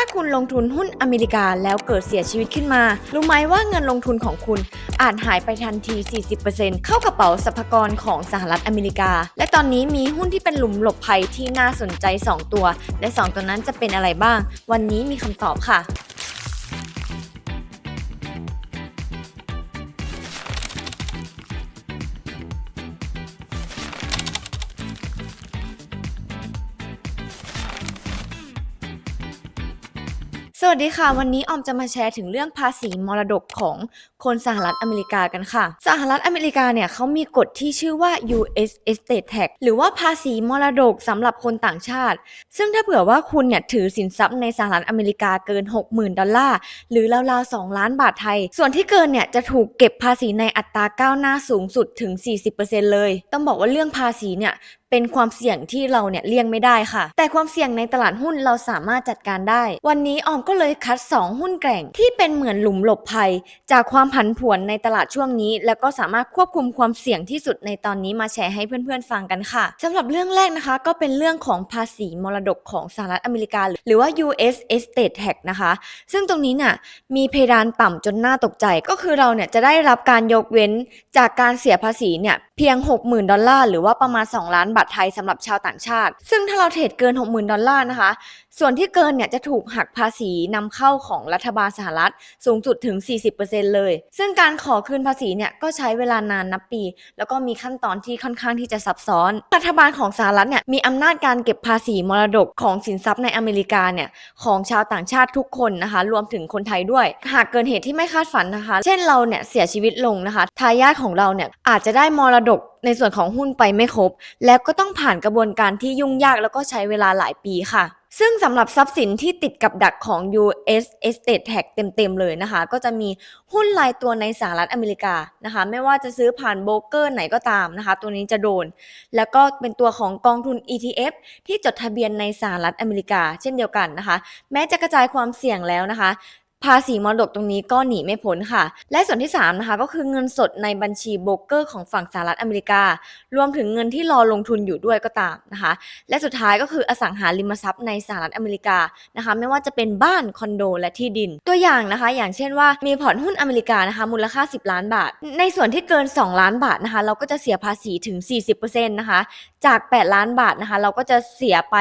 าคุณลงทุนหุ้นอเมริกาแล้วเกิดเสียชีวิตขึ้นมา รู้ไหมว่าเงินลงทุนของคุณอาจหายไปทันที 40%เข้ากระเป๋าสรรพากรของสหรัฐอเมริกา และตอนนี้มีหุ้นที่เป็นหลุมหลบภัยที่น่าสนใจ 2 ตัว และ 2 ตัวนั้นจะเป็นอะไรบ้าง วันนี้มีคำตอบค่ะ สวัสดีค่ะ วันนี้ออมจะมาแชร์ถึงเรื่องภาษีมรดกของคนสหรัฐอเมริกากันค่ะ สหรัฐอเมริกาเนี่ยเขามีกฎที่ชื่อว่า U.S. Estate Tax หรือว่าภาษีมรดกสำหรับคนต่างชาติ ซึ่งถ้าเผื่อว่าคุณเนี่ยถือสินทรัพย์ในสหรัฐอเมริกาเกิน 60,000 ดอลลาร์ หรือราวๆ 2 ล้านบาทไทย ส่วนที่เกินเนี่ยจะถูกเก็บภาษีในอัตราก้าวหน้าสูงสุดถึง 40%เลย ต้องบอกว่าเรื่องภาษีเนี่ย เป็นความเสี่ยงที่เราเนี่ยเลี่ยงไม่ได้ค่ะ แต่ความเสี่ยงในตลาดหุ้นเราสามารถจัดการได้ วันนี้ออมก็เลยคัด 2 หุ้นแกร่งที่เป็นเหมือนหลุมหลบภัย จากความผันผวนในตลาดช่วงนี้ แล้วก็สามารถควบคุมความเสี่ยงที่สุดในตอนนี้มาแชร์ให้เพื่อนๆฟังกันค่ะสำหรับเรื่องแรกนะคะ ก็เป็นเรื่องของภาษีมรดกของสหรัฐอเมริกา หรือว่า U.S. Estate Tax นะคะ ซึ่งตรงนี้เนี่ยมีเพดานต่ำจนน่าตกใจก็คือเราเนี่ยจะได้รับการยกเว้นจากการเสียภาษีเนี่ยเพียง 60,000 ดอลลาร์หรือว่าประมาณ 2 ล้านบาทไทยสำหรับชาวต่างชาติ ซึ่งถ้าเราเทรดเกิน 60,000 ดอลลาร์นะคะ ส่วนที่เกินเนี่ยจะถูกหักภาษีนำเข้าของรัฐบาลสหรัฐสูงสุดถึง 40%เลย ซึ่งการขอคืนภาษีเนี่ยก็ใช้เวลานานนับปี แล้วก็มีขั้นตอนที่ค่อนข้างที่จะซับซ้อน รัฐบาลของสหรัฐเนี่ยมีอำนาจการเก็บภาษีมรดกของสินทรัพย์ในอเมริกาเนี่ยของชาวต่างชาติทุกคนนะคะ รวมถึงคนไทยด้วย หากเกินเหตุที่ไม่คาดฝันนะคะ เช่นเราเนี่ยเสียชีวิตลงนะคะทายาทของเราเนี่ยอาจจะได้มรดกในส่วนของหุ้นไปไม่ครบ แล้วก็ต้องผ่านกระบวนการที่ยุ่งยากแล้วก็ใช้เวลาหลายปีค่ะ ซึ่งสำหรับทรัพย์สินที่ติดกับดักของ U.S. Estate Tax เต็มๆเลยนะคะ ก็จะมีหุ้นรายตัวในสหรัฐอเมริกานะคะ ไม่ว่าจะซื้อผ่านโบรกเกอร์ไหนก็ตามนะคะ ตัวนี้จะโดน แล้วก็เป็นตัวของกองทุน ETF ที่จดทะเบียนในสหรัฐอเมริกา เช่นเดียวกันนะคะ แม้จะกระจายความเสี่ยงแล้วนะคะ ภาษีมรดกตรงนี้ก็หนีไม่พ้นค่ะ และส่วนที่ 3 นะคะ ก็คือเงินสดในบัญชีโบรกเกอร์ของฝั่งสหรัฐอเมริกา รวมถึงเงินที่รอลงทุนอยู่ด้วยก็ตามนะคะ และสุดท้ายก็คืออสังหาริมทรัพย์ในสหรัฐอเมริกานะคะ ไม่ว่าจะเป็นบ้านคอนโดและที่ดิน ตัวอย่างนะคะ อย่างเช่นว่ามีพอร์ตหุ้นอเมริกานะคะมูลค่า 10 ล้านบาท ในส่วนที่เกิน 2 ล้านบาทนะคะ เราก็จะเสียภาษีถึง 40%นะคะ จาก 8 ล้านบาทนะคะ เราก็จะเสียไป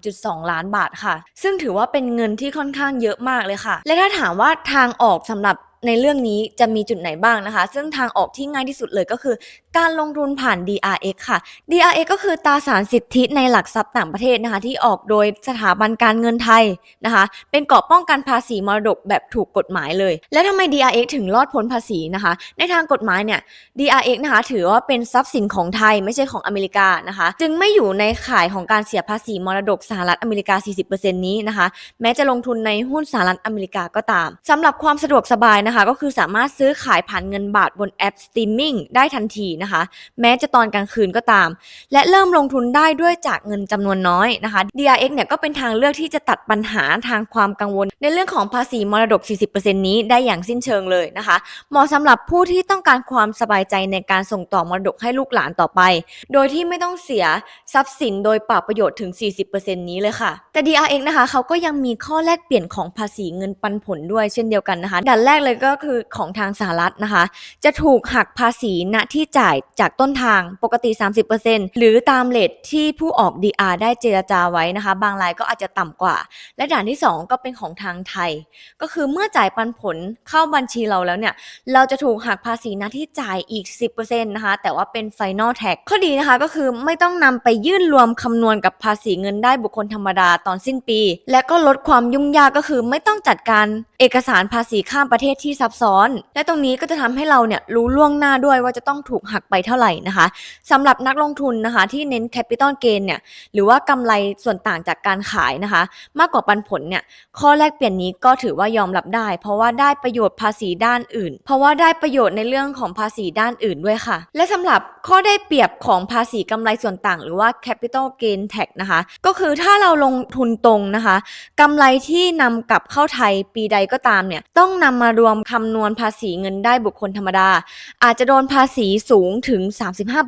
3.2 ล้านบาทค่ะ ซึ่งถือว่าเป็นเงินที่ค่อนข้างเยอะมากเลยค่ะ และถ้าถามถามว่าทางออกสำหรับ ในเรื่องนี้จะมีจุดไหนบ้างนะคะ ซึ่งทางออกที่ง่ายที่สุดเลยก็คือ การลงทุนผ่าน DRX ค่ะ DRX ก็คือตราสารสิทธิในหลักทรัพย์ต่างประเทศนะคะ ที่ออกโดยสถาบันการเงินไทยนะคะ เป็นเกราะป้องกันภาษีมรดกแบบถูกกฎหมายเลย และทำไม DRX ถึงรอดพ้นภาษีนะคะ ในทางกฎหมายเนี่ย DRX นะคะถือว่าเป็นทรัพย์สินของไทยไม่ใช่ของอเมริกานะคะ จึงไม่อยู่ในข่ายของการเสียภาษีมรดกสหรัฐอเมริกา 40%นี้นะคะ แม้จะลงทุนในหุ้นสหรัฐอเมริกาก็ตามสำหรับความสะดวกสบายนะคะก็คือสามารถซื้อขายผ่านเงินบาทบนแอปสตรีมมิ่งได้ทันทีนะคะ แม้จะตอนกลางคืนก็ตาม และเริ่มลงทุนได้ด้วยจากเงินจำนวนน้อยนะคะ DRX เนี่ยก็เป็นทางเลือกที่จะตัดปัญหาทางความกังวล ในเรื่องของภาษีมรดก 40%นี้ได้อย่างสิ้นเชิงเลยนะคะ เหมาะสำหรับผู้ที่ต้องการความสบายใจในการส่งต่อมรดกให้ลูกหลานต่อไป โดยที่ไม่ต้องเสียทรัพย์สินโดยปล่าประโยชน์ถึง 40%นี้เลยค่ะ แต่ DRX นะคะเขาก็ยังมีข้อแลกเปลี่ยนของภาษีเงินปันผลด้วยเช่นเดียวกันนะคะดันแรกเลยก็คือของทางสหรัฐนะคะ จะถูกหักภาษีณที่จ่ายจากต้นทางปกติ 30%หรือตามเลทที่ผู้ออก DR ได้เจรจาไว้นะคะ บางรายก็อาจจะต่ำกว่า และด่านที่ 2 ก็เป็นของทางไทย ก็คือเมื่อจ่ายปันผลเข้าบัญชีเราแล้วเนี่ย เราจะถูกหักภาษีณที่จ่ายอีก 10%นะคะ แต่ว่าเป็น Final Tax ข้อดีนะคะก็คือไม่ต้องนำไปยื่นรวมคำนวณกับภาษีเงินได้บุคคลธรรมดาตอนสิ้นปี และก็ลดความยุ่งยากก็คือไม่ต้องจัดการเอกสารภาษีข้ามประเทศที่ซับซ้อน และตรงนี้ก็จะทำให้เราเนี่ยรู้ล่วงหน้าด้วยว่าจะต้องถูกหักไปเท่าไหร่นะคะสำหรับนักลงทุนนะคะ ที่เน้น Capital Gain เนี่ยหรือว่ากำไรส่วนต่างจากการขายนะคะ มากกว่าปันผลเนี่ยข้อแรกเปลี่ยนนี้ก็ถือว่ายอมรับได้ เพราะว่าได้ประโยชน์ภาษีด้านอื่น เพราะว่าได้ประโยชน์ในเรื่องของภาษีด้านอื่นด้วยค่ะ และสำหรับข้อได้เปรียบของภาษีกำไรส่วนต่าง หรือว่า Capital Gain Tax นะคะ ก็คือถ้าเราลงทุนตรงนะคะกำไรที่นำกลับเข้าไทยปีใดก็ตามเนี่ยต้องนำมารวมมคำนวณภาษีเงินได้บุคคลธรรมดา อาจจะโดนภาษีสูงถึง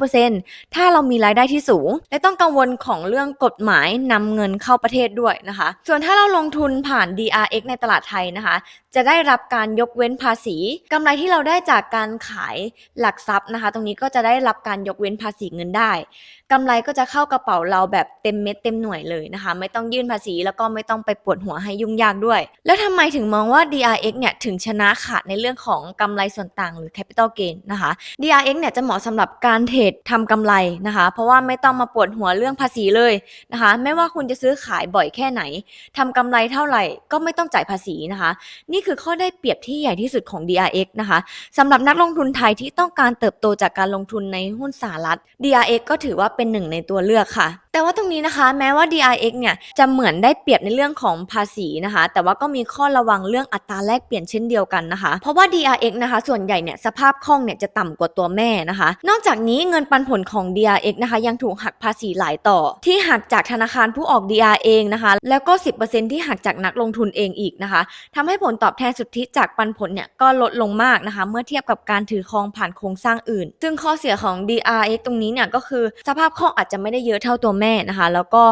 35%ถ้าเรามีรายได้ที่สูง และต้องกังวลของเรื่องกฎหมายนำเงินเข้าประเทศด้วยนะคะ ส่วนถ้าเราลงทุนผ่าน DRX ในตลาดไทยนะคะ จะได้รับการยกเว้นภาษีกำไรที่เราได้จากการขายหลักทรัพย์นะคะ ตรงนี้ก็จะได้รับการยกเว้นภาษีเงินได้กำไรก็จะเข้ากระเป๋าเราแบบเต็มเม็ดเต็มหน่วยเลยนะคะ ไม่ต้องยื่นภาษีแล้วก็ไม่ต้องไปปวดหัวให้ยุ่งยากด้วย แล้วทำไมถึงมองว่า DRX เนี่ยถึงชนะขาดในเรื่องของกำไรส่วนต่างหรือ Capital Gain นะคะ DRX เนี่ยจะเหมาะสำหรับการเทรดทำกำไรนะคะ เพราะว่าไม่ต้องมาปวดหัวเรื่องภาษีเลยนะคะ ไม่ว่าคุณจะซื้อขายบ่อยแค่ไหนทำกำไรเท่าไหร่ก็ไม่ต้องจ่ายภาษีนะคะ นี่คือข้อได้เปรียบที่ใหญ่ที่สุดของ DRX นะคะสำหรับนักลงทุนไทยที่ต้องการเติบโตจากการลงทุนในหุ้นสหรัฐ DRX ก็ถือว่าเป็นหนึ่งในตัวเลือกค่ะแต่ว่าตรงนี้นะคะแม้ว่า DRX เนี่ยจะเหมือนได้เปรียบในเรื่องของภาษีนะคะ แต่ว่าก็มีข้อระวังเรื่องอัตราแลกเปลี่ยนเช่นเดียวกันนะคะ เพราะว่า DRX นะคะ ส่วนใหญ่เนี่ยสภาพคล่องเนี่ยจะต่ำกว่าตัวแม่นะคะ นอกจากนี้เงินปันผลของ DRX นะคะยังถูกหักภาษีหลายต่อ ที่หักจากธนาคารผู้ออก DR เองนะคะ แล้วก็ 10%ที่หักจากนักลงทุนเองอีกนะคะทำให้ผลตอบแทนสุทธิจากปันผลเนี่ยก็ลดลงมากนะคะ เมื่อเทียบกับการถือครองผ่านโครงสร้างอื่น ซึ่งข้อเสียของ DRX ตรงนี้เนี่ยก็คือสภาพคล่องอาจจะไม่ได้เยอะเท่าตัวแม่นะคะ แล้วก็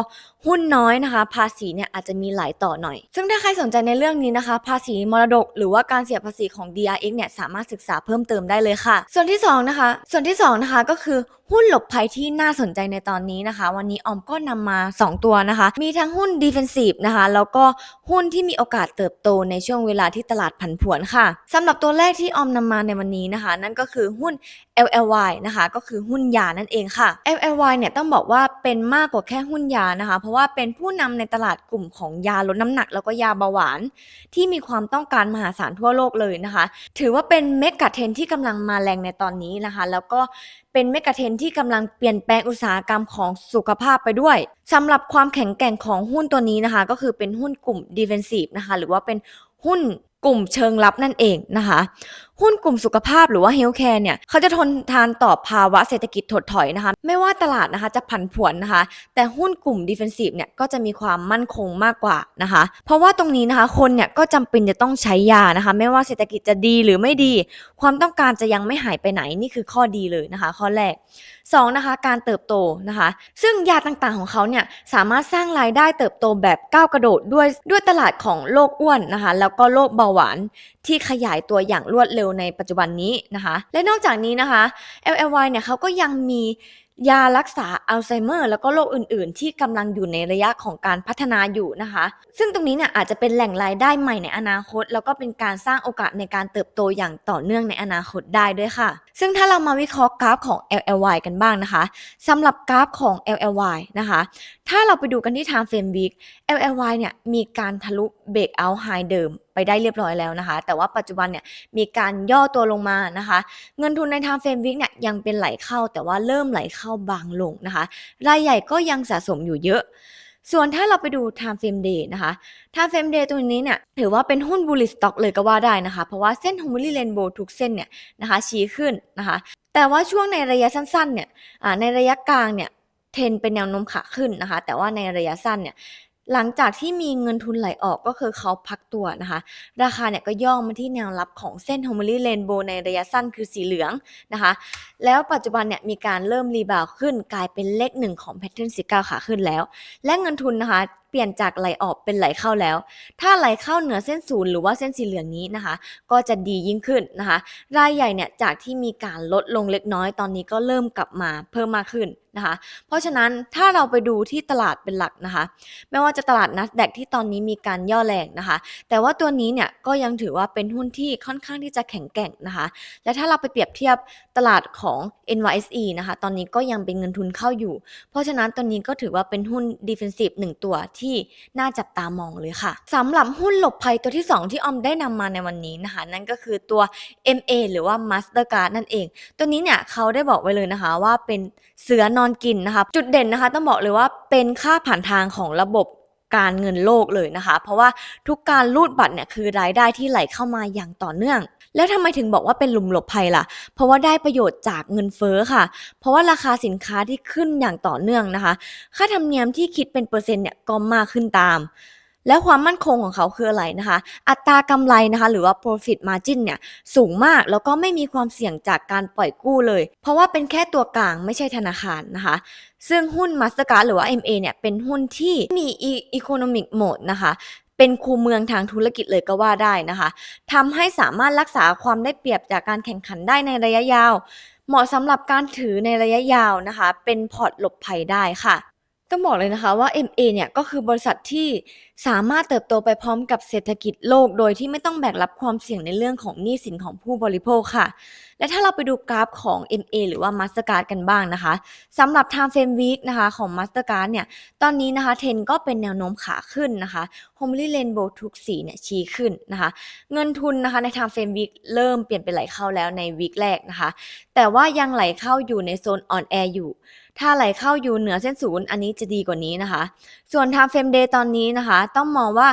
หุ้นน้อยนะคะ ภาษีเนี่ยอาจจะมีหลายต่อหน่อย ซึ่งถ้าใครสนใจในเรื่องนี้นะคะ ภาษีมรดก หรือว่าการเสียภาษีของ DRX เนี่ยสามารถศึกษาเพิ่มเติมได้เลยค่ะ ส่วนที่สองนะคะ ส่วนที่สองนะคะก็คือหุ้นหลบภัยที่น่าสนใจในตอนนี้นะคะ วันนี้ออมก็นำมา 2 ตัวนะคะ มีทั้งหุ้น defensive นะคะ แล้วก็หุ้นที่มีโอกาสเติบโตในช่วงเวลาที่ตลาดผันผวนค่ะสำหรับตัวแรกที่ออมนำมาในวันนี้นะคะ นั่นก็คือหุ้น LLY นะคะก็คือหุ้นยานั่นเองค่ะ LLY เนี่ยต้องบอกว่าเป็นมากกว่าแค่หุ้นยานะคะ เพราะว่าเป็นผู้นำในตลาดกลุ่มของยาลดน้ำหนักแล้วก็ยาเบาหวาน ที่มีความต้องการมหาศาลทั่วโลกเลยนะคะ ถือว่าเป็นเมกะเทรนที่กำลังมาแรงในตอนนี้นะคะ แล้วก็เป็นเมกะเทรนที่กำลังเปลี่ยนแปลงอุตสาหกรรมของสุขภาพไปด้วยสำหรับความแข็งแกร่งของหุ้นตัวนี้นะคะ ก็คือเป็นหุ้นกลุ่ม defensive นะคะ หรือว่าเป็นหุ้นกลุ่มเชิงลับนั่นเองนะคะหุ้นกลุ่มสุขภาพหรือว่าเฮลท์แคร์เนี่ยเขาจะทนทานต่อภาวะเศรษฐกิจถดถอยนะคะ ไม่ว่าตลาดนะคะจะผันผวนนะคะ แต่หุ้นกลุ่ม defensive เนี่ยก็จะมีความมั่นคงมากกว่านะคะ เพราะว่าตรงนี้นะคะคนเนี่ยก็จำเป็นจะต้องใช้ยานะคะ ไม่ว่าเศรษฐกิจจะดีหรือไม่ดี ความต้องการจะยังไม่หายไปไหนนี่คือข้อดีเลยนะคะ ข้อแรก 2 นะคะการเติบโตนะคะ ซึ่งยาต่างๆของเขาเนี่ยสามารถสร้างรายได้เติบโตแบบก้าวกระโดดด้วยด้วยตลาดของโรคอ้วนนะคะ แล้วก็โรคเบาหวานที่ขยายตัวอย่างรวดเร็วในปัจจุบันนี้นะคะ และนอกจากนี้นะคะ LLY เนี่ยเขาก็ยังมียารักษาอัลไซเมอร์แล้วก็โรคอื่น ๆ ที่กำลังอยู่ในระยะของการพัฒนาอยู่นะคะ ซึ่งตรงนี้เนี่ยอาจจะเป็นแหล่งรายได้ใหม่ในอนาคต แล้วก็เป็นการสร้างโอกาสในการเติบโตอย่างต่อเนื่องในอนาคตได้ด้วยค่ะ ซึ่งถ้าเรามาวิเคราะห์กราฟของ LLY กันบ้างนะคะสำหรับกราฟของ LLY นะคะ ถ้าเราไปดูกันที่ time frame week LLY เนี่ยมีการทะลุ break out high เดิม ไปได้เรียบร้อยแล้วนะคะ แต่ว่าปัจจุบันเนี่ยมีการย่อตัวลงมานะคะ เงินทุนใน time frame week เนี่ยยังเป็นไหลเข้าแต่ว่าเริ่มไหลเข้าบางลงนะคะ รายใหญ่ก็ยังสะสมอยู่เยอะส่วนถ้าเราไปดู time frame day นะคะ time frame day ตัวนี้เนี่ยถือว่าเป็นหุ้น bullish stock เลยก็ว่าได้นะคะ เพราะว่าเส้น Humboldt Rainbow ทุกเส้นเนี่ยนะคะชี้ขึ้นนะคะ แต่ว่าช่วงในระยะสั้นๆเนี่ยในระยะกลางเนี่ยเทรนเป็นแนวโน้มขาขึ้นนะคะ แต่ว่าในระยะสั้นเนี่ย หลังจากที่มีเงินทุนไหลออกก็คือเขาพักตัวนะคะ ราคาเนี่ยก็ย่อมาที่แนวรับของเส้น Humboldt Rainbow ในระยะสั้นคือสีเหลืองนะคะ แล้วปัจจุบันเนี่ยมีการเริ่มรีบาวขึ้นกลายเป็นเลขหนึ่งของแพทเทิร์นสีก้าขาขึ้นแล้ว และเงินทุนนะคะเปลี่ยนจากไหลออกเป็นไหลเข้าแล้ว ถ้าไหลเข้าเหนือเส้นศูนย์หรือว่าเส้นสีเหลืองนี้นะคะ ก็จะดียิ่งขึ้นนะคะ รายใหญ่เนี่ยจากที่มีการลดลงเล็กน้อยตอนนี้ก็เริ่มกลับมาเพิ่มมากขึ้น นะคะ เพราะฉะนั้นถ้าเราไปดูที่ตลาดเป็นหลักนะคะ ไม่ว่าจะตลาด NASDAQ ที่ตอนนี้มีการย่อแรงนะคะ แต่ว่าตัวนี้เนี่ยก็ยังถือว่าเป็นหุ้นที่ค่อนข้างที่จะแข็งแกร่งนะคะ และถ้าเราไปเปรียบเทียบตลาดของ NYSE นะคะ ตอนนี้ก็ยังเป็นเงินทุนเข้าอยู่ เพราะฉะนั้นตัวนี้ก็ถือว่าเป็นหุ้น defensive หนึ่งตัวที่น่าจับตามองเลยค่ะสำหรับหุ้นหลบภัยตัวที่ 2 ที่ออมได้นำมาในวันนี้นะคะ นั่นก็คือตัว MA หรือว่า Mastercard นั่นเอง ตัวนี้เนี่ยเขาได้บอกไว้เลยนะคะว่าเป็นเสือนอนกินนะคะ จุดเด่นนะคะต้องบอกเลยว่าเป็นค่าผ่านทางของระบบการเงินโลกเลยนะคะ เพราะว่าทุกการรูดบัตรเนี่ยคือรายได้ที่ไหลเข้ามาอย่างต่อเนื่อง แล้วทำไมถึงบอกว่าเป็นหลุมหลบภัยล่ะ เพราะว่าได้ประโยชน์จากเงินเฟ้อค่ะ เพราะว่าราคาสินค้าที่ขึ้นอย่างต่อเนื่องนะคะ ค่าธรรมเนียมที่คิดเป็นเปอร์เซ็นต์เนี่ยก็มากขึ้นตาม แล้วความมั่นคงของเขาคืออะไรนะคะ อัตรากำไรนะคะ หรือว่า profit margin เนี่ยสูงมากแล้วก็ไม่มีความเสี่ยงจากการปล่อยกู้เลย เพราะว่าเป็นแค่ตัวกลางไม่ใช่ธนาคารนะคะ ซึ่งหุ้น Mastercard หรือว่า MA เนี่ยเป็นหุ้นที่มี economic mode นะคะเป็นคูเมืองทางธุรกิจเลยก็ว่าได้นะคะทำให้สามารถรักษาความได้เปรียบจากการแข่งขันได้ในระยะยาว เหมาะสำหรับการถือในระยะยาวนะคะ เป็นพอร์ตหลบภัยได้ค่ะ ต้องบอกเลยนะคะว่า MA เนี่ยก็คือบริษัทที่สามารถเติบโตไปพร้อมกับเศรษฐกิจโลก โดยที่ไม่ต้องแบกรับความเสี่ยงในเรื่องของหนี้สินของผู้บริโภคค่ะ และถ้าเราไปดูกราฟของ MA หรือว่า Mastercard กันบ้างนะคะสำหรับ Time Frame Week นะคะของ Mastercard เนี่ยตอนนี้นะคะเทนก็เป็นแนวโน้มขาขึ้นนะคะ Homely Rainbow ทุกสีเนี่ยชี้ขึ้นนะคะ เงินทุนนะคะใน Time Frame Week เริ่มเปลี่ยนเป็นไหลเข้าแล้วในวีคแรกนะคะ แต่ว่ายังไหลเข้าอยู่ในโซนอ่อนแออยู่ ถ้าไหลเข้าอยู่เหนือเส้นศูนย์อันนี้จะดีกว่านี้นะคะ ส่วน Time Frame Day ตอนนี้นะคะ ต้องมองว่า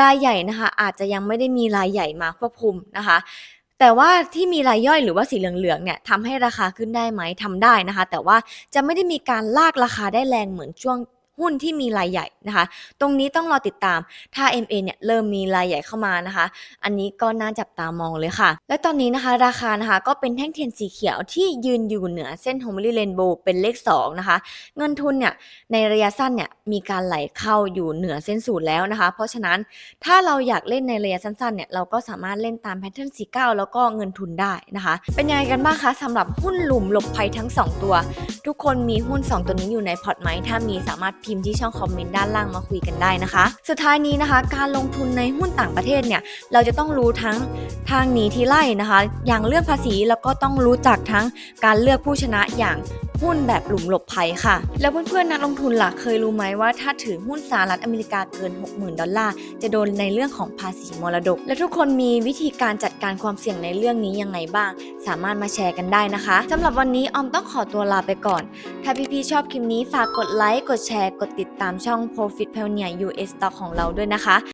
รายใหญ่นะคะ อาจจะยังไม่ได้มีรายใหญ่มาควบคุมนะคะแต่ว่าที่มีรายย่อยหรือว่าสีเหลืองๆเนี่ยทำให้ราคาขึ้นได้ไหมทำได้นะคะ แต่ว่าจะไม่ได้มีการลากราคาได้แรงเหมือนช่วง หุ้นที่มีรายใหญ่นะคะ ตรงนี้ต้องรอติดตาม ถ้า MA เนี่ยเริ่มมีรายใหญ่เข้ามานะคะ อันนี้ก็น่าจับตามองเลยค่ะ และตอนนี้นะคะ ราคานะคะก็เป็นแท่งเทียนสีเขียวที่ยืนอยู่เหนือเส้น Homely Rainbow เป็นเลข 2 นะคะ เงินทุนเนี่ยในระยะสั้นเนี่ยมีการไหลเข้าอยู่เหนือเส้นศูนย์แล้วนะคะ เพราะฉะนั้นถ้าเราอยากเล่นในระยะสั้นๆเนี่ยเราก็สามารถเล่นตามแพทเทิร์น49แล้วก็เงินทุนได้นะคะ เป็นยังไงกันบ้างคะสำหรับหุ้นหลุมหลบภัยทั้ง 2 ตัว ทุกคนมีหุ้น 2 ตัวนี้อยู่ในพอร์ตไหมถ้ามีสามารถพิมพ์ที่ช่องคอมเมนต์ด้านล่างมาคุยกันได้นะคะ สุดท้ายนี้นะคะ การลงทุนในหุ้นต่างประเทศเนี่ยเราจะต้องรู้ทั้งทางหนีทีไล่นะคะ อย่างเรื่องภาษีแล้วก็ต้องรู้จักทั้งการเลือกผู้ชนะอย่าง หุ้นแบบหลุมหลบภัยค่ะ แล้วเพื่อนๆนักลงทุนล่ะเคยรู้ไหมว่าถ้าถือหุ้นสหรัฐอเมริกาเกิน 60,000 ดอลลาร์ จะโดนในเรื่องของภาษีมรดก และทุกคนมีวิธีการจัดการความเสี่ยงในเรื่องนี้ยังไงบ้าง สามารถมาแชร์กันได้นะคะสำหรับวันนี้ออมต้องขอตัวลาไปก่อน ถ้าพี่ๆชอบคลิปนี้ฝากกดไลค์กดแชร์กดติดตามช่อง Profit Pioneer US Stock ของเราด้วยนะคะ